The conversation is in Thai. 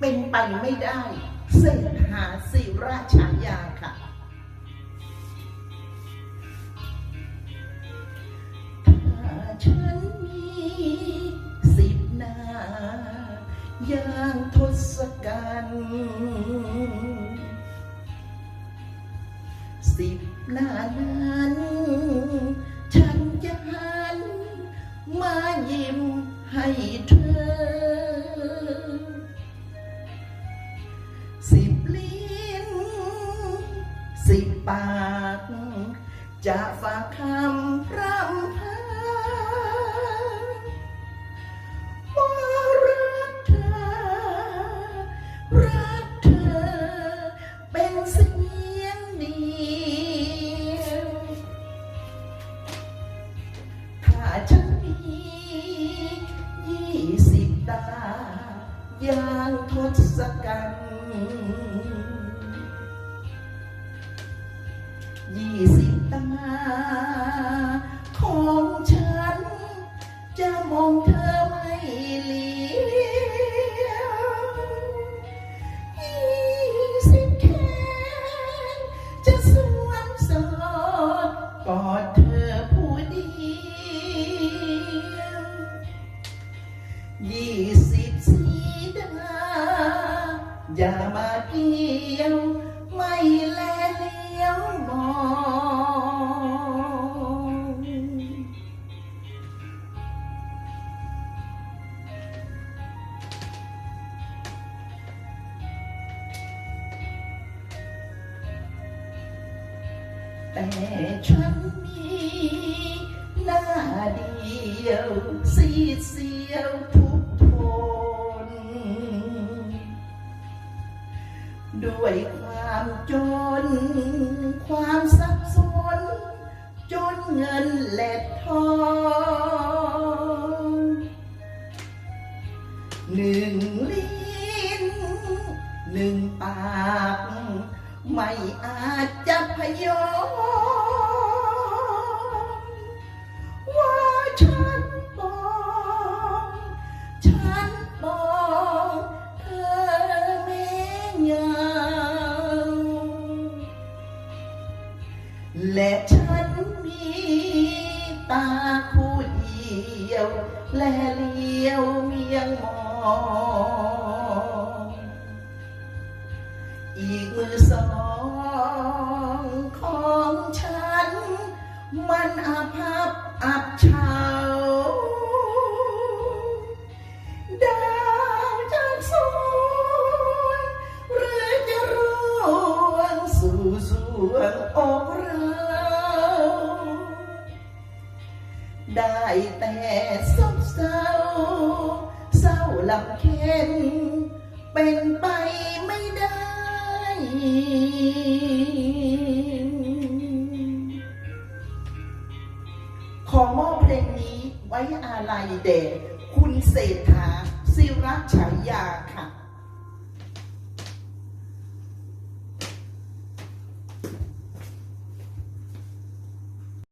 เป็นไปไม่ได้เศรษฐาศิราชายาค่ะ ถ้าฉันมีสิบนา อย่างทศกัณฐ์สิบนานั้น ฉันจะหัน มายิ้มให้เธอ สิบปาก จะฝากคำพร่ำพาว่ารักเธอ รักเธอ เป็นเสียงเดียวถ้าฉันมียี่สิบตา อย่างทศกัณฐ์ ยี่สิบตาของฉัน จะมองเธอไม่เลี้ยวยี่สิบแขนจะสวมสอดกอดเธอผู้เดียวยี่สิบสีดาอย่ามาเกี่ยวไม่ แต่ฉันมีหน้าเดียวสีเสียวทุกทน ด้วยความจน ความสับสน จนเงินและทองหนึ่งลิ้นหนึ่งปาก ไม่อาจจะพยอมว่าฉันปองฉันปองเธอแม่เงาและฉันมีตาคู่เดียว และเลี้ยวเมียงมอง ส่วงอกเราได้แต่ซบเศร้า เศร้าลำเค็นเป็นไปไม่ได้ ขอมอบเพลงนี้ไว้อาลัยแด่คุณเศรษฐาศิรฉายาค่ะ